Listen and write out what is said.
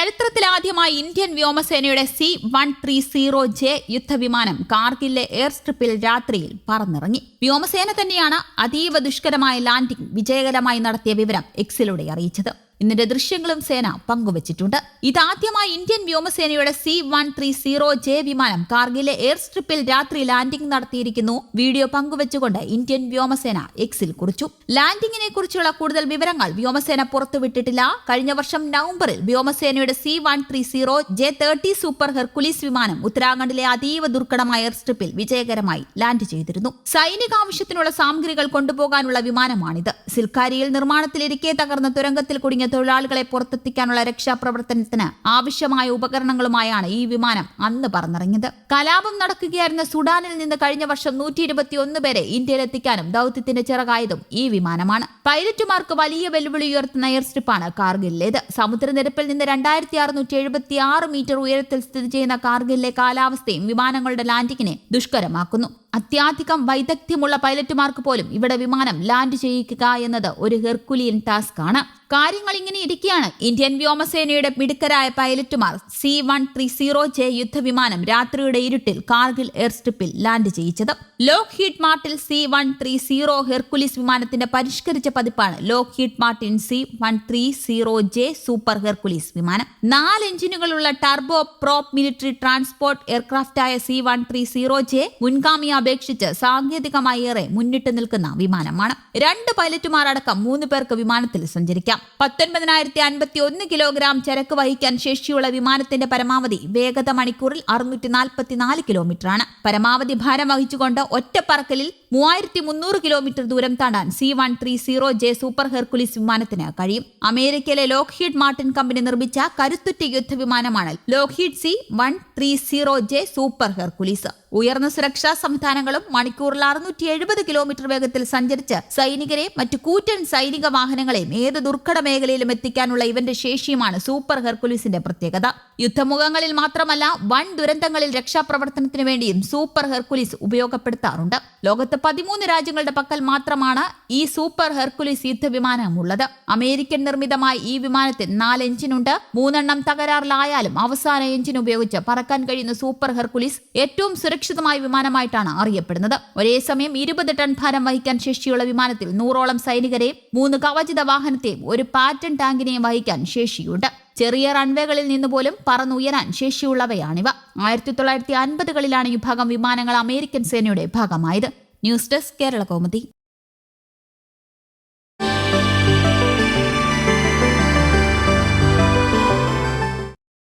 ചരിത്രത്തിലാദ്യമായി ഇന്ത്യൻ വ്യോമസേനയുടെ C one three zero J യുദ്ധവിമാനം കാർഗിലെ എയർ സ്ട്രിപ്പിൽ രാത്രിയിൽ പറന്നിറങ്ങി. വ്യോമസേന തന്നെയാണ് അതീവ ദുഷ്കരമായ ലാൻഡിംഗ് വിജയകരമായി നടത്തിയ വിവരം എക്സിലൂടെ അറിയിച്ചത്. ഇതിന്റെ ദൃശ്യങ്ങളും സേന പങ്കുവച്ചിട്ടുണ്ട്. ഇതാദ്യമായി ഇന്ത്യൻ വ്യോമസേനയുടെ C one three zero J വിമാനം കാർഗിലെ എയർ സ്ട്രിപ്പിൽ രാത്രി ലാൻഡിംഗ് നടത്തിയിരിക്കുന്നു. വീഡിയോ പങ്കുവച്ചുകൊണ്ട് ഇന്ത്യൻ വ്യോമസേന എക്സിൽ കുറിച്ചു. ലാൻഡിംഗിനെ കുറിച്ചുള്ള കൂടുതൽ വിവരങ്ങൾ വ്യോമസേന പുറത്തുവിട്ടിട്ടില്ല. കഴിഞ്ഞ വർഷം നവംബറിൽ വ്യോമസേനയുടെ C one three zero J thirty super Hercules വിമാനം ഉത്തരാഖണ്ഡിലെ അതീവ ദുർഘടമായ എയർ സ്ട്രിപ്പിൽ വിജയകരമായി ലാൻഡ് ചെയ്തിരുന്നു. സൈനിക ആവശ്യത്തിനുള്ള സാമഗ്രികൾ കൊണ്ടുപോകാനുള്ള വിമാനമാണിത്. സിൽക്കാരിയിൽ നിർമ്മാണത്തിലിരിക്കെ തകർന്ന തുരങ്കത്തിൽ കുടുങ്ങിയ തൊഴിലാളികളെ പുറത്തെത്തിക്കാനുള്ള രക്ഷാപ്രവർത്തനത്തിന് ആവശ്യമായ ഉപകരണങ്ങളുമായാണ് ഈ വിമാനം അന്ന് പറന്നിറങ്ങിയത്. കലാപം നടക്കുകയായിരുന്ന സുഡാനിൽ നിന്ന് കഴിഞ്ഞ വർഷം നൂറ്റി ഇരുപത്തിയൊന്ന് പേരെ ഇന്ത്യയിലെത്തിക്കാനും ദൌത്യത്തിന്റെ ചിറകായതും ഈ വിമാനമാണ്. പൈലറ്റുമാർക്ക് വലിയ വെല്ലുവിളി ഉയർത്തുന്ന എയർ സ്ട്രിപ്പാണ് കാർഗിലിലേത്. സമുദ്രനിരപ്പിൽ നിന്ന് രണ്ടായിരത്തി അറുന്നൂറ്റി എഴുപത്തി ആറ് മീറ്റർ ഉയരത്തിൽ സ്ഥിതി ചെയ്യുന്ന കാർഗിലിലെ കാലാവസ്ഥയും വിമാനങ്ങളുടെ ലാൻഡിങ്ങിനെ ദുഷ്കരമാക്കുന്നു. അത്യാധികം വൈദഗ്ധ്യമുള്ള പൈലറ്റുമാർക്ക് പോലും ഇവിടെ വിമാനം ലാൻഡ് ചെയ്യിക്കുക എന്നത് ഒരു ഹെർക്കുലിയൻ ടാസ്ക് ആണ് കാര്യങ്ങൾ ഇങ്ങനെ ഇരിക്കുകയാണ്. ഇന്ത്യൻ വ്യോമസേനയുടെ മിടുക്കരായ പൈലറ്റുമാർ C one three zero J യുദ്ധവിമാനം രാത്രിയുടെ ഇരുട്ടിൽ കാർഗിൽ എയർ സ്ട്രിപ്പിൽ land ചെയ്യിച്ചത്. Lockheed Martin C one three zero Hercules വിമാനത്തിന്റെ പരിഷ്കരിച്ച പതിപ്പാണ് Lockheed Martin C one three zero J super Hercules വിമാനം. നാല് എഞ്ചിനുകളുള്ള turbo prop military transport എയർക്രാഫ്റ്റായ C one three zero J മുൻഗാമിയെ അപേക്ഷിച്ച് സാങ്കേതികമായി ഏറെ മുന്നിട്ട് നിൽക്കുന്ന വിമാനമാണ്. രണ്ട് പൈലറ്റുമാർ അടക്കം മൂന്ന് പേർക്ക് വിമാനത്തിൽ സഞ്ചരിക്കാം. പത്തൊൻപതിനായിരത്തി അൻപത്തി ഒന്ന് കിലോഗ്രാം ചരക്ക് വഹിക്കാൻ ശേഷിയുള്ള വിമാനത്തിന്റെ പരമാവധി വേഗത മണിക്കൂറിൽ അറുന്നൂറ്റി നാൽപ്പത്തിനാല് കിലോമീറ്റർ ആണ് പരമാവധി ഭാരം വഹിച്ചുകൊണ്ട് ഒറ്റപ്പറക്കലിൽ മൂവായിരത്തി മുന്നൂറ് കിലോമീറ്റർ ദൂരം താണ്ടാൻ C one three zero J super Hercules വിമാനത്തിന് കഴിയും. അമേരിക്കയിലെ ലോക്ഹീഡ് മാർട്ടിൻ കമ്പനി നിർമ്മിച്ച കരുത്തുറ്റ യുദ്ധവിമാനമാണ് Lockheed C one three zero J super Hercules. ഉയർന്ന സുരക്ഷാ സംവിധാനങ്ങളും മണിക്കൂറിൽ അറുന്നൂറ്റി എഴുപത് കിലോമീറ്റർ വേഗത്തിൽ സഞ്ചരിച്ച് സൈനികരെ മറ്റു കൂറ്റൻ സൈനിക വാഹനങ്ങളെയും ഏത് ദുർഘട മേഖലയിലും എത്തിക്കാനുള്ള ഇവന്റെ ശേഷിയുമാണ് സൂപ്പർ ഹെർക്കുലീസിന്റെ പ്രത്യേകത. യുദ്ധമുഖങ്ങളിൽ മാത്രമല്ല വൻ ദുരന്തങ്ങളിൽ രക്ഷാപ്രവർത്തനത്തിന് വേണ്ടിയും സൂപ്പർ ഹെർക്കുലിസ് ഉപയോഗപ്പെടുത്താറുണ്ട്. ലോകത്ത് പതിമൂന്ന് രാജ്യങ്ങളുടെ പക്കൽ മാത്രമാണ് ഈ സൂപ്പർ ഹെർക്കുലിസ് യുദ്ധവിമാനം ഉള്ളത് അമേരിക്കൻ നിർമ്മിതമായ ഈ വിമാനത്തിൽ നാല് എഞ്ചിനുണ്ട്. മൂന്നെണ്ണം തകരാറിലായാലും അവസാന എഞ്ചിൻ ഉപയോഗിച്ച് പറക്കാൻ കഴിയുന്ന സൂപ്പർ ഹെർക്കുലിസ് ഏറ്റവും സുരക്ഷിതമായ വിമാനമായിട്ടാണ് അറിയപ്പെടുന്നത്. ഒരേ സമയം ഇരുപത് ടൺ ഭാരം വഹിക്കാൻ ശേഷിയുള്ള വിമാനത്തിൽ നൂറോളം സൈനികരെയും മൂന്ന് കവചിത വാഹനത്തെയും ഒരു പാറ്റൻ ടാങ്കിനെയും വഹിക്കാൻ ശേഷിയുണ്ട്. ചെറിയ റൺവേകളിൽ നിന്ന് പോലും പറന്നുയരാൻ ശേഷിയുള്ളവയാണിവ. ആയിരത്തി തൊള്ളായിരത്തി അൻപതുകളിലാണ് ഈ ഭാഗം വിമാനങ്ങൾ അമേരിക്കൻ സേനയുടെ ഭാഗമായത്. News desk Kerala Kaumudi